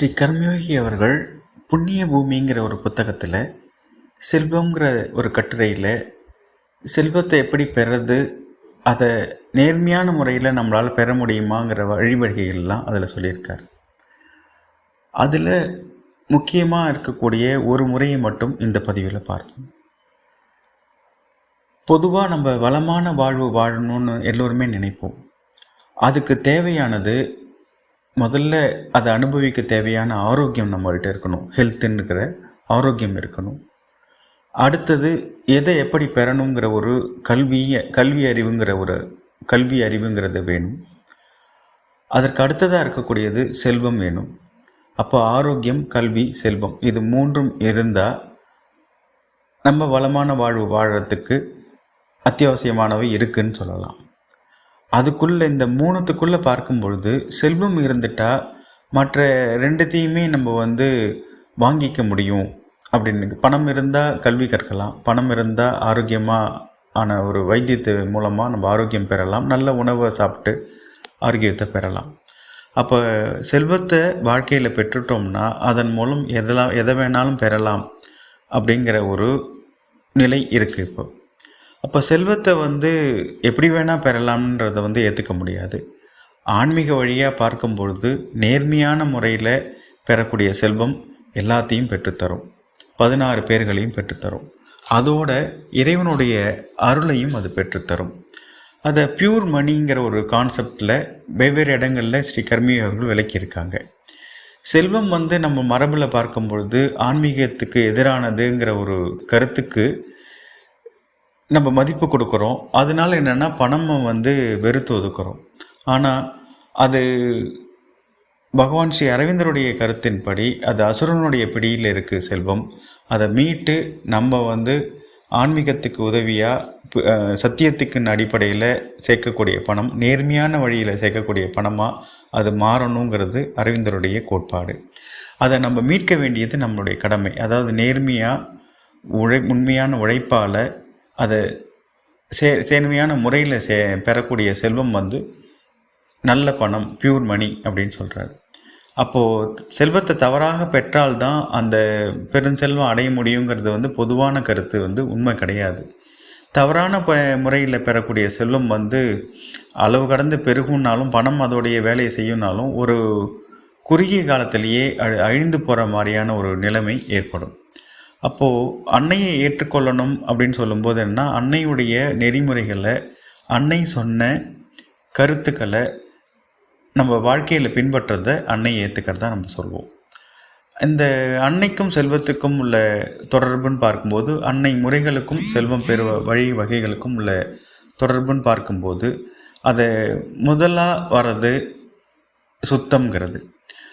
ஸ்ரீ கர்மயோகி அவர்கள் புண்ணிய பூமிங்கிற ஒரு புத்தகத்தில் செல்வங்கிற ஒரு கட்டுரையில் செல்வத்தை எப்படி பெறது அதை நேர்மையான முறையில் நம்மளால் பெற முடியுமாங்கிற வழிவகைகள்லாம் அதில் சொல்லியிருக்கார். அதில் முக்கியமாக இருக்கக்கூடிய ஒரு முறையை மட்டும் இந்த பதிவில் பார்ப்போம். பொதுவாக நம்ம வளமான வாழ்வு வாழணும்னு எல்லோருமே நினைப்போம். அதுக்கு தேவையானது முதல்ல அதை அனுபவிக்க தேவையான ஆரோக்கியம் நம்மள்கிட்ட இருக்கணும். ஹெல்த்துங்கிற ஆரோக்கியம் இருக்கணும். அடுத்தது எதை எப்படி பெறணுங்கிற ஒரு கல்விய கல்வி அறிவுங்கிற ஒரு கல்வி அறிவுங்கிறது வேணும். அதற்கு அடுத்ததாக இருக்கக்கூடியது செல்வம் வேணும். அப்போ ஆரோக்கியம் கல்வி செல்வம் இது மூன்றும் இருந்தால் நம்ம வளமான வாழ்வு வாழறதுக்கு அத்தியாவசியமானவை இருக்குன்னு சொல்லலாம். அதுக்குள்ளே இந்த மூணுத்துக்குள்ளே பார்க்கும் பொழுது செல்வம் இருந்துட்டா மற்ற ரெண்டுத்தையுமே நம்ம வந்து வாங்கிக்க முடியும் அப்படின்னு. பணம் இருந்தால் கல்வி கற்கலாம் பணம் இருந்தால் ஆரோக்கியமாக ஆன ஒரு வைத்தியத்து மூலமாக நம்ம ஆரோக்கியம் பெறலாம் நல்ல உணவை சாப்பிட்டு ஆரோக்கியத்தை பெறலாம். அப்போ செல்வத்தை வாழ்க்கையில் பெற்றுட்டோம்னா அதன் மூலம் எதெல்லாம் எதை வேணாலும் பெறலாம் அப்படிங்கிற ஒரு நிலை இருக்குது இப்போ. அப்போ செல்வத்தை வந்து எப்படி வேணால் பெறலாம்ன்றதை வந்து ஏற்றுக்க முடியாது. ஆன்மீக வழியாக பார்க்கும் பொழுது நேர்மையான முறையில் பெறக்கூடிய செல்வம் எல்லாத்தையும் பெற்றுத்தரும். பதினாறு பேர்களையும் பெற்றுத்தரும். அதோட இறைவனுடைய அருளையும் அது பெற்றுத்தரும். அதை பியூர் மணிங்கிற ஒரு கான்செப்டில் வெவ்வேறு இடங்களில் ஸ்ரீ கர்மி அவர்கள் விளக்கியிருக்காங்க. செல்வம் வந்து நம்ம மரபில் பார்க்கும் பொழுது ஆன்மீகத்துக்கு எதிரானதுங்கிற ஒரு கருத்துக்கு நம்ம மதிப்பு கொடுக்குறோம். அதனால என்னென்னா பணமும் வந்து வெறுத்து ஒதுக்குறோம். ஆனால் அது பகவான் ஸ்ரீ அரவிந்தருடைய கருத்தின்படி அது அசுரனுடைய பிடியில் இருக்குது செல்வம். அதை மீட்டு நம்ம வந்து ஆன்மீகத்துக்கு உதவியாக சத்தியத்துக்கின் அடிப்படையில் சேர்க்கக்கூடிய பணம் நேர்மையான வழியில் சேர்க்கக்கூடிய பணமாக அது மாறணுங்கிறது அரவிந்தருடைய கோட்பாடு. அதை நம்ம மீட்க வேண்டியது நம்மளுடைய கடமை. அதாவது நேர்மையாக உழை உண்மையான உழைப்பால் அதை சே சேர்மையான முறையில் சே பெறக்கூடிய செல்வம் வந்து நல்ல பணம் பியூர் மணி அப்படின்னு சொல்கிறாரு அப்போது செல்வத்தை தவறாக பெற்றால்தான் அந்த பெருஞ்செல்வம் அடைய முடியுங்கிறது வந்து பொதுவான கருத்து வந்து உண்மை கிடையாது. தவறான ப முறையில் பெறக்கூடிய செல்வம் வந்து அளவு கடந்து பெருகும்னாலும் பணம் அதோடைய வேலையை செய்யும்னாலும் ஒரு குறுகிய காலத்திலேயே அழி அழிந்து போகிற மாதிரியான ஒரு நிலைமை ஏற்படும். அப்போது அன்னையை ஏற்றுக்கொள்ளணும் அப்படின்னு சொல்லும்போது என்ன அன்னையுடைய நெறிமுறைகளை அன்னை சொன்ன கருத்துக்களை நம்ம வாழ்க்கையில் பின்பற்றதை அன்னை ஏற்றுக்கிறதா நம்ம சொல்வோம். இந்த அன்னைக்கும் செல்வத்துக்கும் உள்ள தொடர்புன்னு பார்க்கும்போது அன்னை முறைகளுக்கும் செல்வம் பெறு வழி வகைகளுக்கும் உள்ள தொடர்புன்னு பார்க்கும்போது அதை முதலாக வர்றது சுத்தம்ங்கிறது.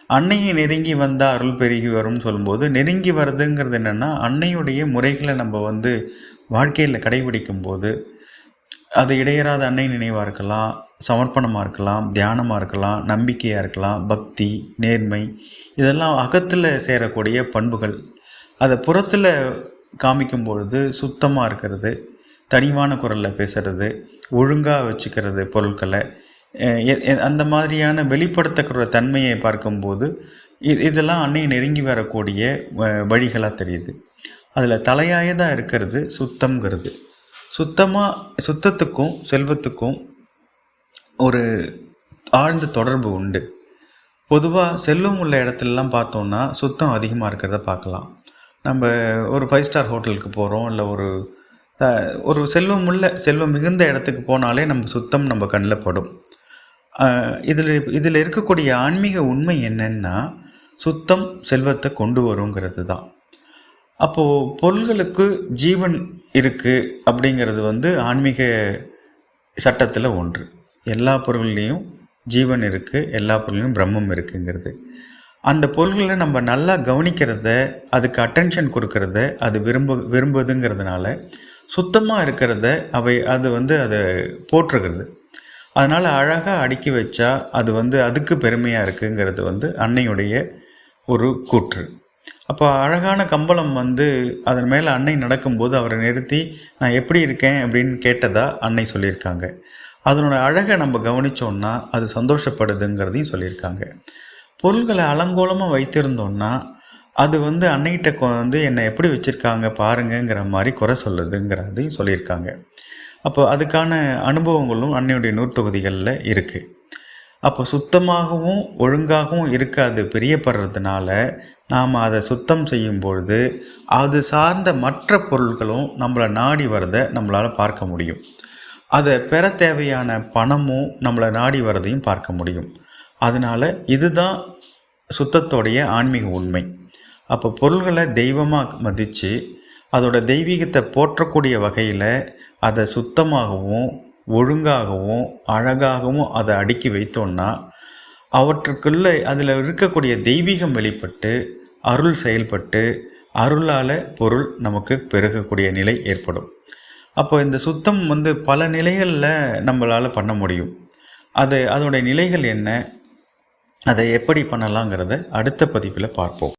அன்னையை நெருங்கி வந்தால் அருள் பெருகி வரும்னு சொல்லும்போது நெருங்கி வருதுங்கிறது என்னென்னா அன்னையுடைய முறைகளை நம்ம வந்து வாழ்க்கையில் கடைபிடிக்கும் போது அது இடையறாத அன்னை நினைவாக இருக்கலாம் சமர்ப்பணமாக இருக்கலாம் தியானமாக இருக்கலாம் நம்பிக்கையாக இருக்கலாம் பக்தி நேர்மை இதெல்லாம் அகத்தில் சேரக்கூடிய பண்புகள். அதை புறத்தில் காமிக்கும் பொழுது சுத்தமாக இருக்கிறது தனிவான குரலில் பேசுகிறது ஒழுங்காக வச்சுக்கிறது பொருட்களை அந்த மாதிரியான வெளிப்படுத்தக்கூடிய தன்மையை பார்க்கும்போது இது இதெல்லாம் அன்னை நெருங்கி வரக்கூடிய வழிகளாக தெரியுது. அதில் தலையாயதாக இருக்கிறது சுத்தம்ங்கிறது. சுத்தமாக சுத்தத்துக்கும் செல்வத்துக்கும் ஒரு ஆழ்ந்த தொடர்பு உண்டு. பொதுவாக செல்வம் உள்ள இடத்துலலாம் பார்த்தோன்னா சுத்தம் அதிகமாக இருக்கிறத பார்க்கலாம். நம்ம ஒரு ஃபைவ் ஸ்டார் ஹோட்டலுக்கு போகிறோம் இல்லை ஒரு ஒரு செல்வம் உள்ள செல்வம் மிகுந்த இடத்துக்கு போனாலே நம்ம சுத்தம் நம்ம கண்ணில் படும். இதில் இதில் இருக்கக்கூடிய ஆன்மீக உண்மை என்னென்னா சுத்தம் செல்வத்தை கொண்டு வருங்கிறது தான். அப்போது பொருள்களுக்கு ஜீவன் இருக்குது அப்படிங்கிறது வந்து ஆன்மீக சட்டத்தில் ஒன்று. எல்லா பொருள்லேயும் ஜீவன் இருக்குது எல்லா பொருள்லேயும் பிரம்மம் இருக்குங்கிறது. அந்த பொருள்களை நம்ம நல்லா கவனிக்கிறத அதுக்கு அட்டென்ஷன் கொடுக்கறத அது விரும்ப விரும்புதுங்கிறதுனால சுத்தமாக இருக்கிறத அவை அது வந்து அதை போற்றுகிறது. அதனால் அழகாக அடுக்கி வச்சா அது வந்து அதுக்கு பெருமையாக இருக்குங்கிறது வந்து அன்னையுடைய ஒரு கூற்று. அப்போ அழகான கம்பளம் வந்து அதன் மேலே அன்னை நடக்கும்போது அவரை நிறுத்தி நான் எப்படி இருக்கேன்? அப்படின்னு கேட்டதாக அன்னை சொல்லியிருக்காங்க. அதனோட அழகை நம்ம கவனித்தோன்னா அது சந்தோஷப்படுதுங்கிறதையும் சொல்லியிருக்காங்க. பொருள்களை அலங்கோலமாக வைத்திருந்தோம்னா அது வந்து அன்னைகிட்ட வந்து என்னை எப்படி வச்சுருக்காங்க பாருங்கங்கிற மாதிரி குறை சொல்லுதுங்கிறதையும் சொல்லியிருக்காங்க. அப்போ அதுக்கான அனுபவங்களும் அன்னையுடைய நூற்தொகுதிகளில் இருக்குது அப்போ சுத்தமாகவும் ஒழுங்காகவும் இருக்காது பிரியப்படுறதுனால நாம் அதை சுத்தம் செய்யும் பொழுது அது சார்ந்த மற்ற பொருட்களும் நம்மளை நாடி வரதை நம்மளால் பார்க்க முடியும். அதை பெற தேவையான பணமும் நம்மளை நாடி வரதையும் பார்க்க முடியும். அதனால் இதுதான் சுத்தத்தோடைய ஆன்மீக உண்மை. அப்போ பொருள்களை தெய்வமாக மதித்து அதோட தெய்வீகத்தை போற்றக்கூடிய வகையில் அதை சுத்தமாகவும் ஒழுங்காகவும் அழகாகவும் அதை அடுக்கி வைத்தோன்னா அவற்றுக்குள்ளே அதில் இருக்கக்கூடிய தெய்வீகம் வெளிப்பட்டு அருள் செயல்பட்டு அருளால் பொருள் நமக்கு பெருகக்கூடிய நிலை ஏற்படும். அப்போ இந்த சுத்தம் வந்து பல நிலைகளில் நம்மளால் பண்ண முடியும். அது அதோடைய நிலைகள் என்ன? அதை எப்படி பண்ணலாங்கிறத அடுத்த பதிப்பில் பார்ப்போம்.